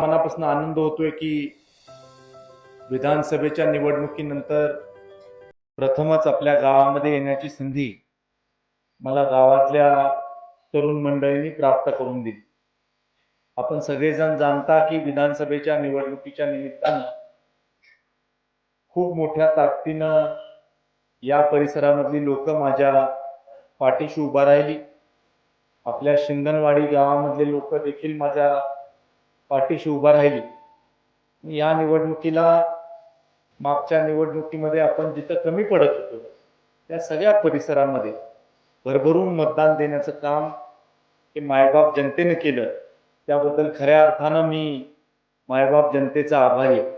मनापासून आनंद होतोय की विधानसभेच्या निवडणुकीनंतर प्रथमच आपल्या गावामध्ये येण्याची संधी मला गावातल्या तरुण मंडळींनी प्राप्त करून दिली. आपण सगळेजण जाणता की विधानसभेच्या निवडणुकीच्या निमित्तानं खूप मोठ्या ताकदीनं या परिसरामधली लोक माझ्या पाठीशी उभा राहिली. आपल्या शिंगणवाडी गावामधले लोक देखील माझ्या पाठीशी उभा राहिली. या निवडणुकीला मागच्या निवडणुकीमध्ये आपण जिथं कमी पडत होतो त्या सगळ्या परिसरामध्ये भरभरून मतदान देण्याचं काम हे मायबाप जनतेने केलं. त्याबद्दल खऱ्या अर्थानं मी मायबाप जनतेचा आभारी आहे.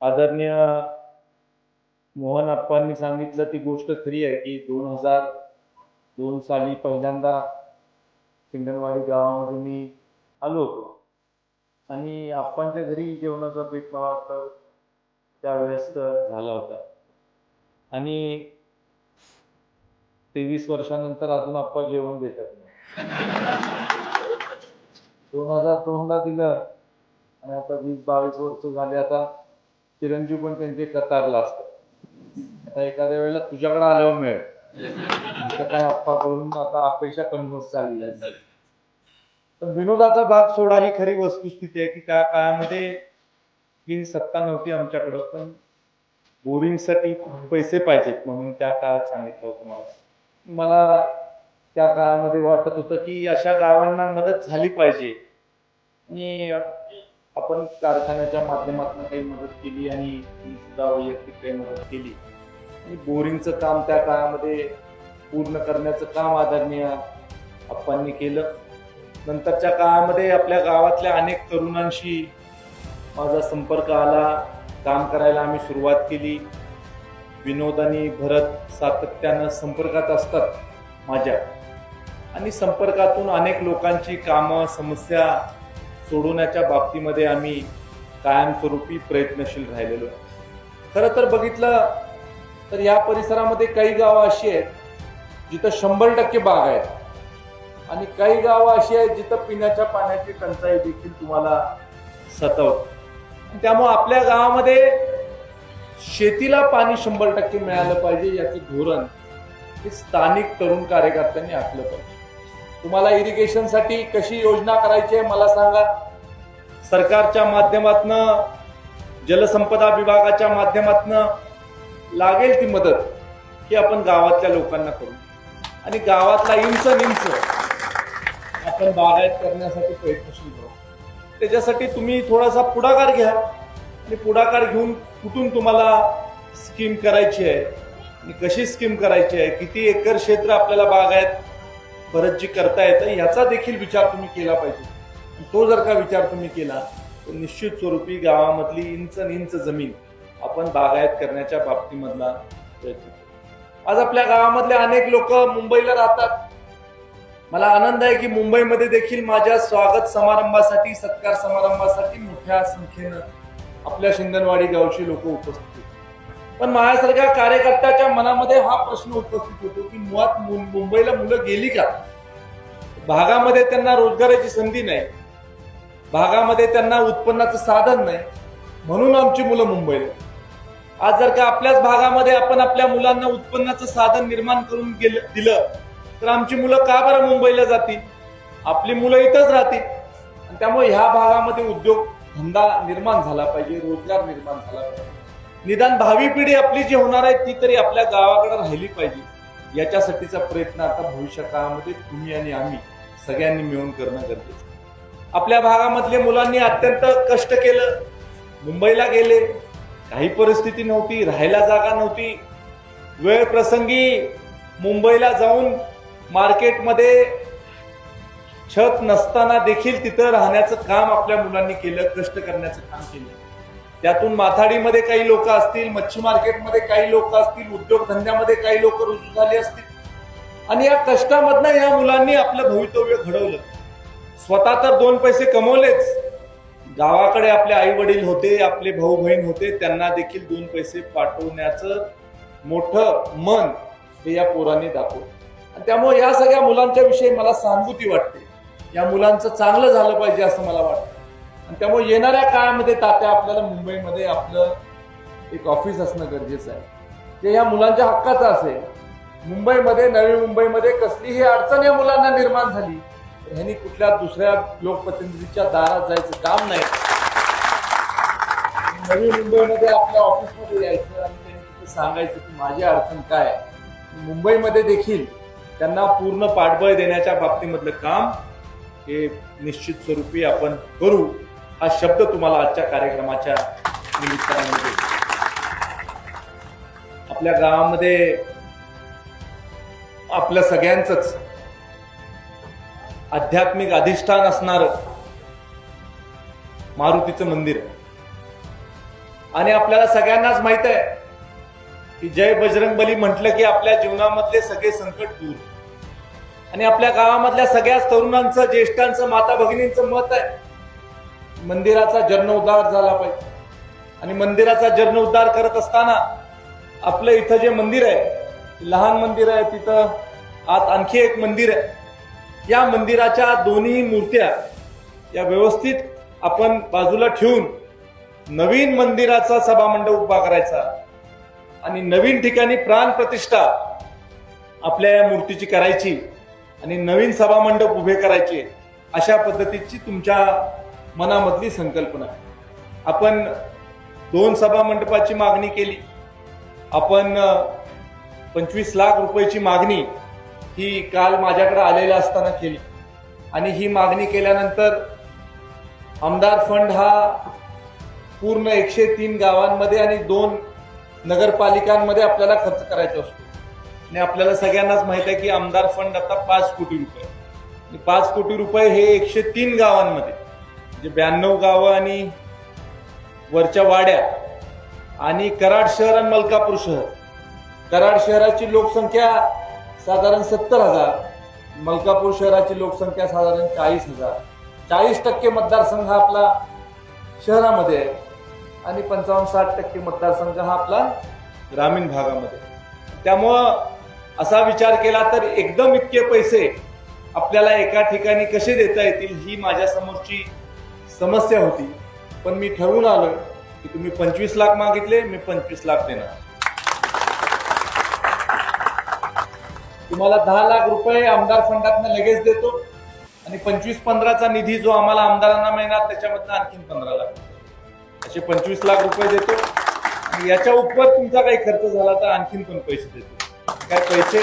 आदरणीय मोहन अप्पांनी सांगितलं ती गोष्ट खरी आहे की दोन हजार दोन साली पहिल्यांदा सिंगणवाडी गावामध्ये मी आलो होतो. आणि आप्पांच्या घरी जेवणाचा पीठ मला त्यावेळेस झाला होता. आणि तेवीस वर्षानंतर अजून आप्पा जेवण देतात दोन हजार दोनला दिलं. आणि आता वीस बावीस वर्ष झाले आता चिरंजीव पण त्यांचे कतारला असतात. आता एखाद्या वेळेला तुझ्याकडे आल्यावर मिळेल. काय अप्पा करून आता अपेक्षा कमी होत चालली पण विनोदाचा भाग सोडा ही खरी वस्तुस्थिती आहे की त्या काळामध्ये ही सत्ता नव्हती आमच्याकडं पण बोरिंगसाठी पैसे पाहिजेत म्हणून त्या काळात सांगितलं होतं मला. मला त्या काळामध्ये वाटत होतं की अशा गावांना मदत झाली पाहिजे. आणि आपण कारखान्याच्या माध्यमातून काही मदत केली आणि सुद्धा वैयक्तिक काही मदत केली. बोरिंगचं काम त्या काळामध्ये पूर्ण करण्याचं काम आदरणीय अप्पांनी केलं. नंतरच्या काळामध्ये आपल्या गावातल्या अनेक तरुणांशी माझा संपर्क आला. काम करायला आम्ही सुरुवात केली. विनोद आणि भरत सातत्यानं संपर्कात असतात माझ्या. आणि संपर्कातून अनेक लोकांची कामं समस्या सोडवण्याच्या बाबतीमध्ये आम्ही कायमस्वरूपी प्रयत्नशील राहिलेलो. खरं तर बघितलं तर या परिसरामध्ये काही गावं अशी आहेत जिथं शंभर टक्के बाग आहेत. आणि काही गावं अशी आहेत जिथं पिण्याच्या पाण्याची टंचाई देखील तुम्हाला सतवत. त्यामुळं आपल्या गावामध्ये शेतीला पाणी शंभर टक्के मिळालं पाहिजे याचं धोरण हे स्थानिक तरुण कार्यकर्त्यांनी आखलं पाहिजे. तुम्हाला इरिगेशनसाठी कशी योजना करायची आहे मला सांगा. सरकारच्या माध्यमातनं जलसंपदा विभागाच्या माध्यमातनं लागेल ती मदत ही आपण गावातल्या लोकांना करू. आणि गावातला इंच निंच आपण बागायत करण्यासाठी प्रयत्नशील करू त्याच्यासाठी तुम्ही थोडासा पुढाकार घ्या. आणि पुढाकार घेऊन कुठून तुम्हाला स्कीम करायची आहे आणि कशी स्कीम करायची आहे किती एकर क्षेत्र आपल्याला बागायत परत जी करता येतं याचा देखील विचार तुम्ही केला पाहिजे. तो जर का विचार तुम्ही केला तर निश्चित स्वरूपी गावामधली इंच इंच जमीन आपण बागायत करण्याच्या बाबतीमधला प्रयत्न आज आपल्या गावामधले अनेक लोक मुंबईला राहतात. मला आनंद आहे की मुंबईमध्ये देखील माझ्या स्वागत समारंभासाठी सत्कार समारंभासाठी मोठ्या संख्येनं आपल्या शिंदनवाडी गावची लोक उपस्थित होते. पण माझ्यासारख्या कार्यकर्त्याच्या मनामध्ये हा प्रश्न उपस्थित होतो की मुळात मुंबईला मुलं गेली का? भागामध्ये त्यांना रोजगाराची संधी नाही. भागामध्ये त्यांना उत्पन्नाचं साधन नाही. म्हणून आमची मुलं मुंबईला आज जर का आपल्याच भागामध्ये आपण आपल्या मुलांना उत्पन्नाचं साधन निर्माण करून गेलं दिलं तर आमची मुलं का बरं मुंबईला जातील? आपली मुलं इथंच राहतील. आणि त्यामुळे ह्या भागामध्ये उद्योग धंदा निर्माण झाला पाहिजे रोजगार निर्माण झाला पाहिजे. निदान भावी पिढी आपली जी होणार आहे ती तरी आपल्या गावाकडे राहिली पाहिजे. याच्यासाठीचा प्रयत्न आता भविष्य काळामध्ये तुम्ही आणि आम्ही सगळ्यांनी मिळून करणं गरजेचं आपल्या भागामधल्या मुलांनी अत्यंत कष्ट केलं. मुंबईला गेले काही परिस्थिती नव्हती राहायला जागा नव्हती. वेळ प्रसंगी मुंबईला जाऊन मार्केटमध्ये छत नसताना देखील तिथं राहण्याचं काम आपल्या मुलांनी केलं कष्ट करण्याचं काम केलं. त्यातून माथाडीमध्ये काही लोक असतील मच्छी मार्केटमध्ये काही लोक असतील उद्योगधंद्यामध्ये काही लोक रुजू झाले असतील. आणि या कष्टामधनं या मुलांनी आपलं भवितव्य घडवलं. स्वतः तर दोन पैसे कमवलेच. गावाकडे आपले आई वडील होते आपले भाऊ बहीण होते त्यांना देखील दोन पैसे पाठवण्याचं मोठं मन हे या पोरांनी दाखवलं. आणि त्यामुळे या सगळ्या मुलांच्या विषयी मला सहानुभूती वाटते. या मुलांचं चांगलं झालं पाहिजे असं मला वाटतं. आणि त्यामुळे येणाऱ्या काळामध्ये तात्या आपल्याला मुंबईमध्ये आपलं एक ऑफिस असणं गरजेचं आहे. जे या मुलांच्या हक्काचं असेल. मुंबईमध्ये नवी मुंबईमध्ये कसलीही अडचण या मुलांना निर्माण झाली ह्यांनी कुठल्या दुसऱ्या लोकप्रतिनिधीच्या दारात जायचं काम नाही नवी मुंबईमध्ये आपल्या ऑफिसमध्ये यायचं आणि त्यांनी तिथे सांगायचं की माझी अडचण काय आहे. मुंबईमध्ये देखील त्यांना पूर्ण पाठबळ देण्याच्या बाबतीमधलं काम हे निश्चित स्वरूपी आपण करू हा शब्द तुम्हाला आजच्या कार्यक्रमाच्या निमित्ताने आपल्या गावामध्ये आपल्या सगळ्यांचंच आध्यात्मिक अधिष्ठान असणार मारुतीचं मंदिर. आहे आणि आपल्याला सगळ्यांनाच माहीत आहे की जय बजरंगबली म्हटलं की आपल्या जीवनामधले सगळे संकट दूर. आणि आपल्या गावामधल्या सगळ्याच तरुणांचं ज्येष्ठांचं माता भगिनींचं मत आहे मंदिराचा जीर्णोद्धार झाला पाहिजे. आणि मंदिराचा जीर्णोद्धार करत असताना आपलं इथं जे मंदिर आहे लहान मंदिर आहे तिथं आत आणखी एक मंदिर आहे. या मंदिराच्या दोन्ही मूर्त्या या व्यवस्थित आपण बाजूला ठेवून नवीन मंदिराचा सभामंडप उभा करायचा आणि नवीन ठिकाणी प्राण प्रतिष्ठा आपल्या या मूर्तीची करायची आणि नवीन सभामंडप उभे करायचे अशा पद्धतीची तुमच्या मनामधली संकल्पना आहे. आपण दोन सभामंडपाची मागणी केली. आपण पंचवीस लाख रुपयाची मागणी ही काल माझ्याकडे आलेल्या असताना केली. आणि ही मागणी केल्यानंतर आमदार फंड हा पूर्ण एकशे तीन गावांमध्ये आणि दोन नगरपालिकांमध्ये आपल्याला खर्च करायचा असतो. आणि आपल्याला सगळ्यांनाच माहीत आहे की आमदार फंड आता पाच कोटी रुपये. पाच कोटी रुपये हे एकशे तीन गावांमध्ये म्हणजे ब्याण्णव गावं आणि वरच्या वाड्या आणि कराड शहर आणि मलकापूर शहर. कराड शहराची लोकसंख्या साधारण सत्तर हजार. मलकापूर शहराची लोकसंख्या साधारण चाळीस हजार. चाळीस टक्के मतदारसंघ हा आपला शहरामध्ये आहे. आणि पंचावन्न साठ टक्के मतदारसंघ हा आपला ग्रामीण भागामध्ये आहे. त्यामुळं असा विचार केला तर एकदम इतके पैसे आपल्याला एका ठिकाणी कसे देता येतील ही माझ्यासमोरची समस्या होती. पण मी ठरवून आलो की तुम्ही पंचवीस लाख मागितले मी पंचवीस लाख देणार. तुम्हाला दहा लाख रुपये आमदार फंडातनं लगेच देतो आणि पंचवीस पंधराचा निधी जो आम्हाला आमदारांना मिळणार त्याच्यामधनं आणखीन पंधरा लाख रुपये. असे पंचवीस लाख रुपये देतो. आणि याच्या उपर तुमचा काही खर्च झाला तर आणखीन पण पैसे देतो. काय पैसे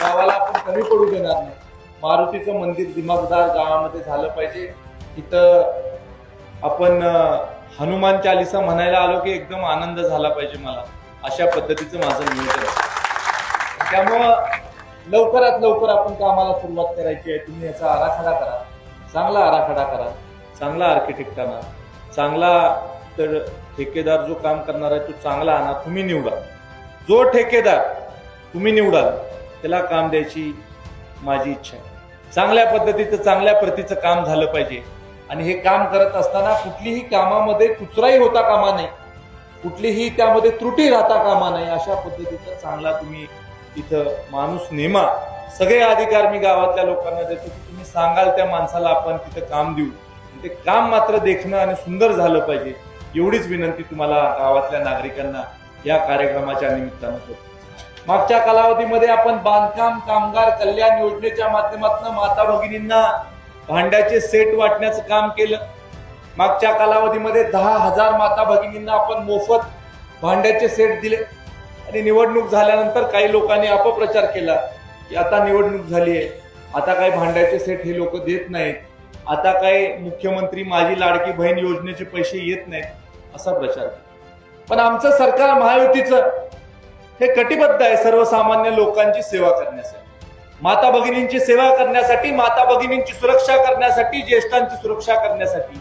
गावाला आपण कमी पडू देणार नाही. मारुतीचं मंदिर दिमागदार गावामध्ये झालं पाहिजे. इथं आपण हनुमान चालिसा म्हणायला आलो की एकदम आनंद झाला पाहिजे मला. अशा पद्धतीचं माझं नियोजन त्यामुळं लवकरात लवकर आपण कामाला सुरुवात करायची आहे. तुम्ही याचा आराखडा करा. चांगला आराखडा करा. चांगला आर्किटेक्ट आणा. चांगला तर ठेकेदार जो काम करणार आहे तो चांगला आणा. तुम्ही निवडा. जो ठेकेदार तुम्ही निवडाल त्याला काम द्यायची माझी इच्छा आहे. चांगल्या पद्धतीचं चांगल्या प्रतीचं काम झालं पाहिजे. आणि हे काम करत असताना कुठलीही कामामध्ये कुचराही होता कामा नाही कुठलीही त्यामध्ये त्रुटी राहता कामा नाही अशा पद्धतीचा चांगला तुम्ही इथं माणूस नेमा. सगळे अधिकार मी गावातल्या लोकांना देतो की तुम्ही सांगाल त्या माणसाला आपण तिथं काम देऊ. ते काम मात्र देखणं आणि सुंदर झालं पाहिजे एवढीच विनंती तुम्हाला गावातल्या नागरिकांना या कार्यक्रमाच्या निमित्तानं करतो. मागच्या कालावधीमध्ये आपण बांधकाम कामगार कल्याण योजनेच्या माध्यमातून माता भगिनींना भांड्याचे सेट वाटण्याचं काम केलं. मागच्या कालावधीमध्ये दहा हजार माता भगिनींना आपण मोफत भांड्याचे सेट दिले. आणि निवडणूक झाल्यानंतर काही लोकांनी अपप्रचार केला की आता निवडणूक झाली आहे. आता काही भांड्याचे सेट हे लोक देत नाहीत. आता काही मुख्यमंत्री माझी लाडकी बहीण योजनेचे पैसे येत नाहीत असा प्रचार. पण आमचं सरकार महायुतीचं हे कटिबद्ध आहे सर्वसामान्य लोकांची सेवा करण्यासाठी. माता भगिनींची सेवा करण्यासाठी माता भगिनींची सुरक्षा करण्यासाठी ज्येष्ठांची सुरक्षा करण्यासाठी.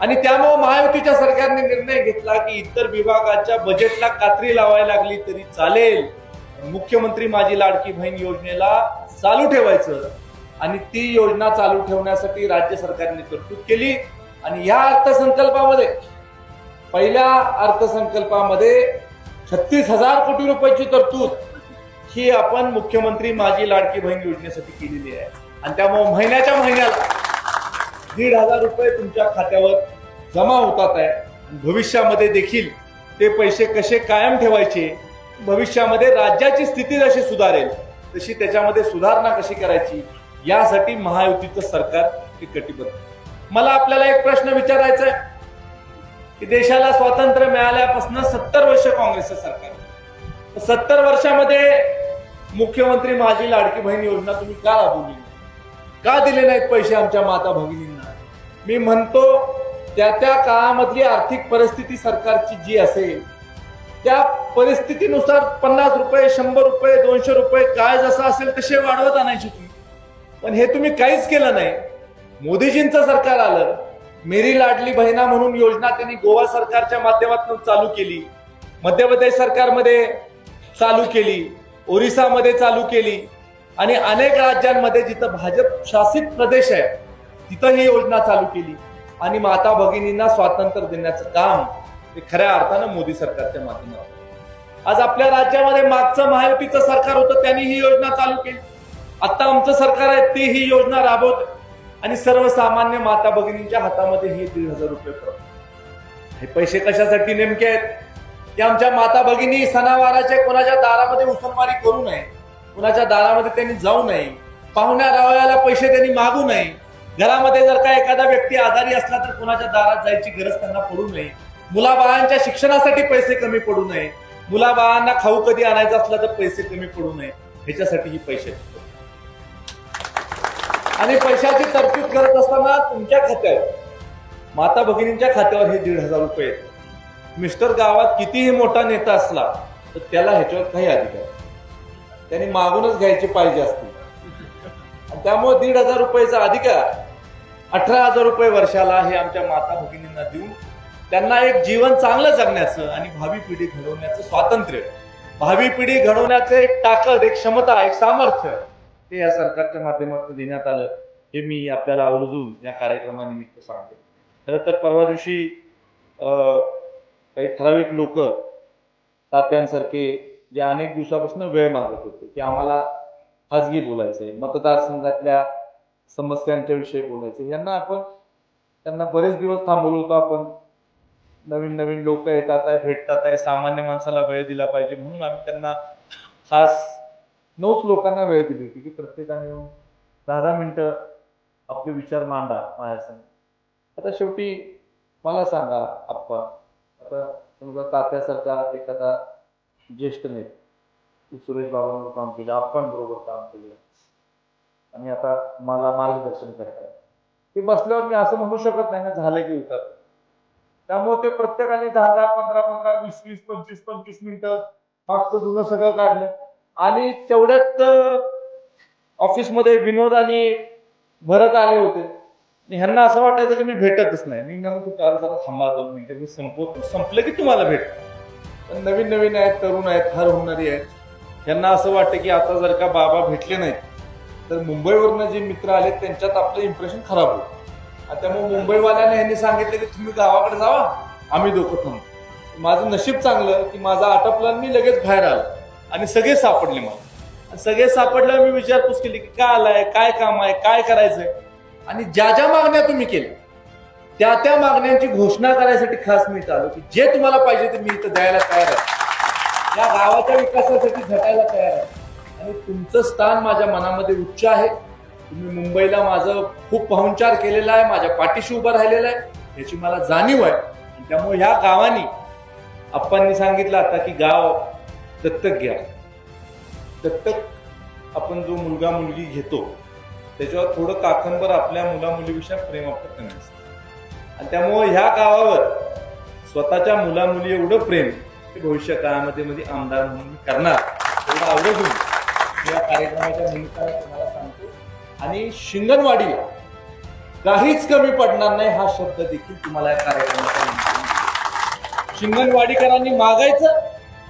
आणि त्यामुळे महायुतीच्या सरकारने निर्णय घेतला की इतर विभागाच्या बजेटला कात्री लावायला लागली तरी चालेल. मुख्यमंत्री माझी लाडकी बहीण योजनेला चालू ठेवायचं आणि ती योजना चालू ठेवण्यासाठी राज्य सरकारने तरतूद केली. आणि या अर्थसंकल्पामध्ये पहिल्या अर्थसंकल्पामध्ये छत्तीस हजार कोटी रुपयाची तरतूद ही आपण मुख्यमंत्री माझी लाडकी बहीण योजनेसाठी केलेली आहे. आणि त्यामुळे महिन्याच्या महिन्याला दीड हजार रुपये तुमच्या खात्यावर जमा होतात आहे. भविष्यामध्ये देखील ते पैसे कसे कायम ठेवायचे भविष्यामध्ये राज्याची स्थिती जशी सुधारेल तशी त्याच्यामध्ये सुधारणा कशी करायची यासाठी महायुतीचं सरकार हे कटिबद्ध मला आपल्याला एक प्रश्न विचारायचा आहे की देशाला स्वातंत्र्य मिळाल्यापासून सत्तर वर्ष काँग्रेसचं सरकार सत्तर वर्षामध्ये मुख्यमंत्री माझी लाडकी बहीण योजना तुम्ही का राबवली नाही? का दिले नाहीत पैसे आमच्या माता भगिनी मी म्हणतो त्या त्या काळामधली आर्थिक परिस्थिती सरकारची जी असेल त्या परिस्थितीनुसार पन्नास रुपये शंभर रुपये दोनशे रुपये काय जसं असेल तसे वाढवत आणायचे तुम्ही. पण हे तुम्ही काहीच केलं नाही. मोदीजींचं सरकार आलं मेरी लाडली बहिणा म्हणून योजना त्यांनी गोवा सरकारच्या माध्यमातून चालू केली मध्य प्रदेश सरकारमध्ये चालू केली ओरिसामध्ये चालू केली आणि अनेक राज्यांमध्ये जिथं भाजप शासित प्रदेश आहे तिथं ही योजना चालू केली. आणि माता भगिनींना स्वातंत्र्य देण्याचं काम हे खऱ्या अर्थानं मोदी सरकारच्या माध्यमातून आज आपल्या राज्यामध्ये मागचं महायुतीचं सरकार होतं त्यांनी ही योजना चालू केली. आता आमचं सरकार आहे ते ही योजना राबवत आणि सर्वसामान्य माता भगिनींच्या हातामध्ये हे दीड हजार रुपये पडतात हे पैसे कशासाठी नेमके आहेत? की आमच्या माता भगिनी सणावाराच्या कोणाच्या दारामध्ये उसनमारी करू नये कोणाच्या दारामध्ये त्यांनी जाऊ नये पाहुण्या रावयाला पैसे त्यांनी मागू नये घरामध्ये जर का एखादा व्यक्ती आजारी असला तर कुणाच्या दारात जायची गरज त्यांना पडू नये. मुलाबाळांच्या शिक्षणासाठी पैसे कमी पडू नये. मुलाबाळांना खाऊ कधी आणायचं असलं तर पैसे कमी पडू नये. ह्याच्यासाठी ही पैसे आणि पैशाची तरतूद करत असताना तुमच्या खात्यावर माता भगिनींच्या खात्यावर हे दीड हजार रुपये येतात मिस्टर गावात कितीही मोठा नेता असला तर त्याला ह्याच्यावर काही अधिकार नाही. त्यांनी मागूनच घ्यायचे पाहिजे असतील त्यामुळे दीड हजार रुपयाचा अधिकार अठरा हजार रुपये वर्षाला हे आमच्या माता भगिनींना देऊन त्यांना एक जीवन चांगलं जगण्याचं आणि भावी पिढी घडवण्याचं स्वातंत्र्य. भावी पिढी घडवण्याचं एक ताकद एक क्षमता एक सामर्थ्य ते या सरकारच्या माध्यमातून देण्यात आलं. हे मी आपल्याला आवर्जून या कार्यक्रमानिमित्त सांगते. खरं तर परवा दिवशी काही ठराविक लोक तात्यांसारखे जे अनेक दिवसापासून वेळ मागत होते की आम्हाला खाजगी बोलायचंय. मतदारसंघातल्या समस्यांच्या विषयी बोलायचे. यांना आपण त्यांना बरेच दिवस थांबवलो होतो आपण. नवीन नवीन लोक येतात आहे भेटतात आहे सामान्य माणसाला वेळ दिला पाहिजे म्हणून आम्ही त्यांना खास नऊच लोकांना वेळ दिली होती की प्रत्येकाने येऊन दहा दहा मिनटं आपले विचार मांडा माझ्यासमोर आता शेवटी मला सांगा आप्पा. आता समजा तात्यासारखा एखादा ज्येष्ठ नेते सुरेश बाबांवर काम केलं आप्पांबरोबर काम केलं. आणि आता मला मार्गदर्शन करतात. ते बसल्यावर मी असं म्हणू शकत नाही ना झालं की उतर त्यामुळे ते प्रत्येकाने दहा दहा पंधरा पंधरा वीस वीस पंचवीस पंचवीस मिनिटं मागचं जुनं सगळं काढलं. आणि तेवढ्यात ऑफिसमध्ये विनोद आणि भरत आले होते. आणि ह्यांना असं वाटायचं की मी भेटतच नाही. मी जरा थांबा दोन मिनिटं मी संपवत संपलं की तुम्हाला भेट. पण नवीन नवीन आहेत तरुण आहेत फार होणारी आहेत. ह्यांना असं वाटतं की आता जर का बाबा भेटले नाहीत तर मुंबईवरनं जे मित्र आले त्यांच्यात आपलं इम्प्रेशन खराब होईल आणि त्यामुळे मुंबईवाल्याने यांनी सांगितलं की तुम्ही गावाकडे जावा आम्ही दोघं थांबतो माझं नशीब चांगलं की माझा आटपला मी लगेच बाहेर आलो. आणि सगळे सापडले मला. आणि सगळे सापडल्यावर मी विचारपूस केली की काय आलाय काय काम आहे काय करायचंय? आणि ज्या ज्या मागण्या तुम्ही केल्या त्या त्या मागण्यांची घोषणा करायसाठी खास मी चालू आलो की जे तुम्हाला पाहिजे ते मी इथं द्यायला तयार आहे. या गावाच्या विकासासाठी झटायला तयार आहे. आणि तुमचं स्थान माझ्या मनामध्ये उच्च आहे. तुम्ही मुंबईला माझं खूप पाहुणचार केलेला आहे माझ्या पाठीशी उभं राहिलेलं आहे. याची मला जाणीव आहे. त्यामुळे ह्या गावानी आप्पांनी सांगितलं आता की गाव दत्तक घ्या. दत्तक आपण जो मुलगा मुलगी घेतो त्याच्यावर थोडं काकणभर आपल्या मुला मुलीविषयी प्रेम आपलं कमी असतं. आणि त्यामुळं ह्या गावावर स्वतःच्या मुला मुली एवढं प्रेम भविष्य काळामध्ये मध्ये आमदार म्हणून मी करणार एवढं आवडून या कार्यक्रमाच्या निमित्ताने तुम्हाला सांगतो. आणि शिंगणवाडी काहीच कमी पडणार नाही हा शब्द देखील तुम्हाला या कार्यक्रमाच्या शिंगणवाडीकरांनी मागायचं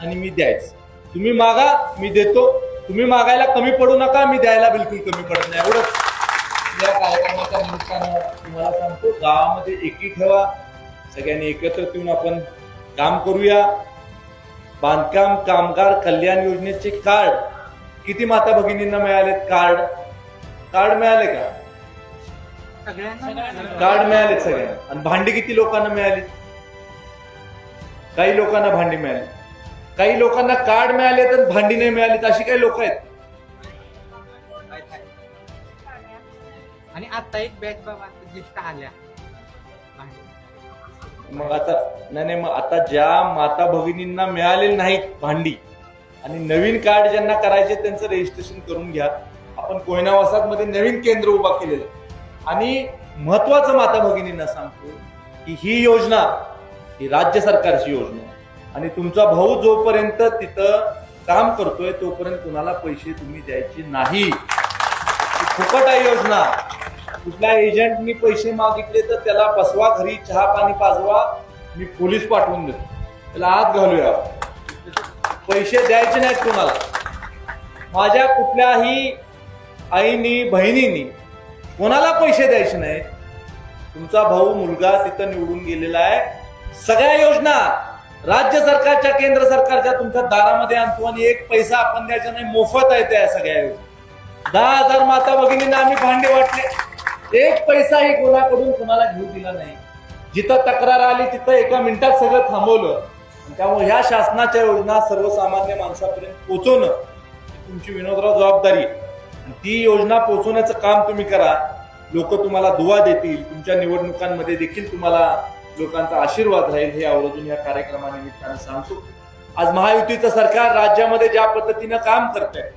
आणि मी द्यायचं. तुम्ही मागा मी देतो. तुम्ही मागायला कमी पडू नका मी द्यायला बिलकुल कमी पडत नाही. एवढंच. या कार्यक्रमाच्या निमित्तानं तुम्हाला सांगतो गावामध्ये एकी ठेवा. सगळ्यांनी एकत्र येऊन आपण काम करूया. बांधकाम कामगार कल्याण योजनेचे कार्ड किती माता भगिनींना मिळालेत? कार्ड. कार्ड मिळाले का? सगळ्यांना कार्ड मिळाले सगळ्यांना. आणि भांडी किती लोकांना मिळाली? काही लोकांना भांडी मिळाली. काही लोकांना कार्ड मिळाले तर भांडी नाही मिळाली अशी काही लोक आहेत? आणि आता एक बॅच बाबा ज्येष्ठ आल्या. मग आता नाही नाही मग आता ज्या माता भगिनींना मिळालेली नाहीत भांडी आणि नवीन कार्ड ज्यांना करायचे त्यांचं रजिस्ट्रेशन करून घ्या. आपण कोयना वसाहतमध्ये नवीन केंद्र उभा केलेलं आणि महत्वाचं माता भगिनींना सांगतो की ही योजना ही राज्य सरकारची योजना आणि तुमचा भाऊ जोपर्यंत तिथं काम करतोय तोपर्यंत कुणाला पैसे तुम्ही द्यायचे नाही. फुकट आहे योजना. कुठल्या एजंटनी पैसे मागितले तर त्याला बसवा घरी चहा पाणी पाजवा मी पोलीस पाठवून देतो. त्याला आत घालूया पैसे द्यायचे नाहीत तुम्हाला. माझ्या कुठल्याही आईनी बहिणीनी कोणाला पैसे द्यायचे नाहीत. तुमचा भाऊ मुलगा तिथं निवडून गेलेला आहे. सगळ्या योजना राज्य सरकारच्या केंद्र सरकारच्या तुमच्या दारामध्ये आणतो आणि एक पैसा आपण द्यायचा नाही मोफत आहे त्या सगळ्या योजना. दहा हजार माता भगिनींना आम्ही भांडे वाटले. एक पैसाही कोणाकडून कोणाला घेऊ दिला नाही. जिथं तक्रार आली तिथं एका मिनिटात सगळं थांबवलं. त्यामुळे ह्या शासनाच्या योजना सर्वसामान्य माणसापर्यंत पोहोचवणं तुमची विनोदराव जबाबदारी आहे. ती योजना पोहोचवण्याचं काम तुम्ही करा. लोक तुम्हाला दुवा देतील. तुमच्या निवडणुकांमध्ये देखील तुम्हाला लोकांचा आशीर्वाद राहील हे आवर्जून या कार्यक्रमानिमित्तानं सांगतो. आज महायुतीचं सरकार राज्यामध्ये ज्या पद्धतीनं काम करत आहे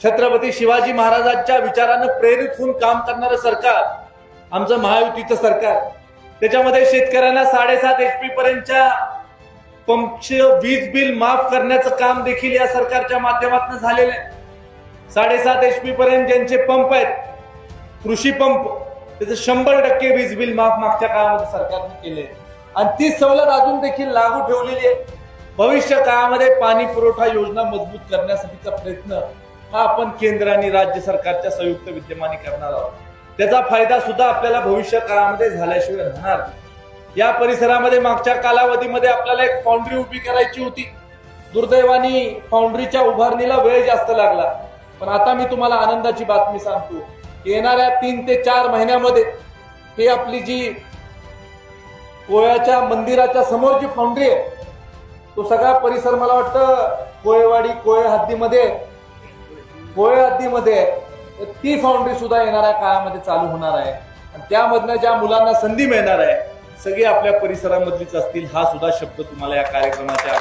छत्रपती शिवाजी महाराजांच्या विचारानं प्रेरित होऊन काम करणारं सरकार आमचं महायुतीचं सरकार त्याच्यामध्ये शेतकऱ्यांना साडेसात एच पी पर्यंतच्या पंपचं वीज बिल माफ करण्याचं काम देखील या सरकारच्या माध्यमातून झालेलं आहे. साडेसात एच पी पर्यंत ज्यांचे पंप आहेत कृषी पंप त्याचं शंभर टक्के वीज बिल माफ मागच्या काळामध्ये सरकारने केले आणि ती सवलत अजून देखील लागू ठेवलेली आहे. भविष्य काळामध्ये पाणी पुरवठा योजना मजबूत करण्यासाठीचा प्रयत्न हा आपण केंद्र आणि राज्य सरकारच्या संयुक्त विद्यमाने करणार आहोत. त्याचा फायदा सुद्धा आपल्याला भविष्य काळामध्ये झाल्याशिवाय राहणार नाही. या परिसरामध्ये मागच्या कालावधीमध्ये आपल्याला एक फाउंड्री उभी करायची होती. दुर्दैवानी फाउंड्रीच्या उभारणीला वेळ जास्त लागला. पण आता मी तुम्हाला आनंदाची बातमी सांगतो. येणाऱ्या तीन ते चार महिन्यामध्ये हे आपली जी कोळ्याच्या मंदिराच्या समोर जी फाउंड्री आहे तो सगळा परिसर मला वाटतं कोळेवाडी कोळे हद्दीमध्ये कोळे हद्दीमध्ये आहे. ती फाउंड्री सुद्धा येणाऱ्या काळामध्ये चालू होणार आहे. आणि त्यामधनं ज्या मुलांना संधी मिळणार आहे सगळे आपल्या परिसरामधलीच असतील हा सुद्धा शब्द तुम्हाला या कार्यक्रमाच्या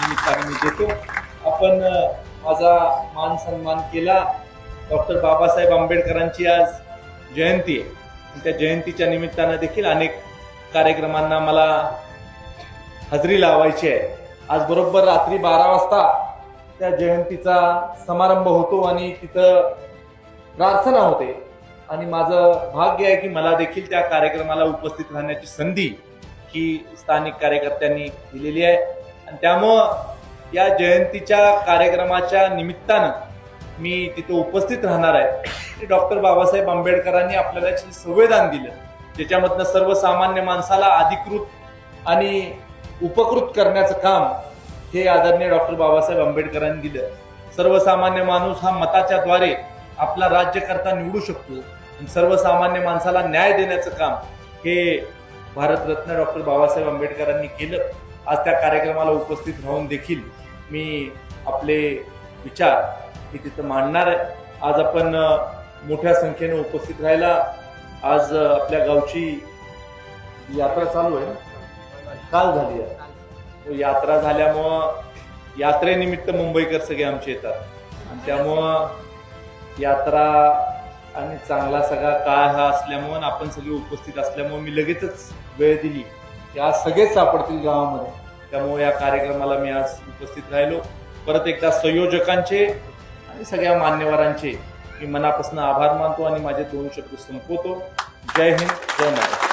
निमित्ताने मी देतो. आपण माझा मान सन्मान केला. डॉक्टर बाबासाहेब आंबेडकरांची आज जयंती आहे. त्या जयंतीच्या निमित्तानं देखील अनेक कार्यक्रमांना मला हजेरी लावायची आहे. आज बरोबर रात्री बारा वाजता त्या जयंतीचा समारंभ होतो आणि तिथं प्रार्थना होते. आणि माझं भाग्य आहे की मला देखील त्या कार्यक्रमाला उपस्थित राहण्याची संधी ही स्थानिक कार्यकर्त्यांनी दिलेली आहे. आणि त्यामुळं या जयंतीच्या कार्यक्रमाच्या निमित्तानं मी तिथं उपस्थित राहणार आहे. डॉक्टर बाबासाहेब आंबेडकरांनी आपल्याला जे संविधान दिलं ज्याच्यामधनं सर्वसामान्य माणसाला अधिकृत आणि उपकृत करण्याचं काम हे आदरणीय डॉक्टर बाबासाहेब आंबेडकरांनी दिलं. सर्वसामान्य माणूस हा मताच्या द्वारे आपला राज्यकर्ता निवडू शकतो. सर्वसामान्य माणसाला न्याय देण्याचं काम हे भारतरत्न डॉक्टर बाबासाहेब आंबेडकरांनी केलं. आज त्या कार्यक्रमाला उपस्थित राहून देखील मी आपले विचार हे तिथं मांडणार आहे. आज आपण मोठ्या संख्येने उपस्थित राहायला आज आपल्या गावची यात्रा चालू आहे काल झाली आहे. हो, यात्रा झाल्यामुळं यात्रेनिमित्त मुंबईकर सगळे आमचे येतात. आणि त्यामुळं यात्रा आणि चांगला सगळा काळ हा असल्यामुळं आपण सगळे उपस्थित असल्यामुळं मी लगेचच वेळ दिली. की आज सगळेच सापडतील गावामध्ये. त्यामुळे या कार्यक्रमाला मी आज उपस्थित राहिलो. परत एकदा संयोजकांचे आणि सगळ्या मान्यवरांचे मी मनापासून आभार मानतो आणि माझे दोन शब्द संपवतो. जय हिंद जय महाराष्ट्र.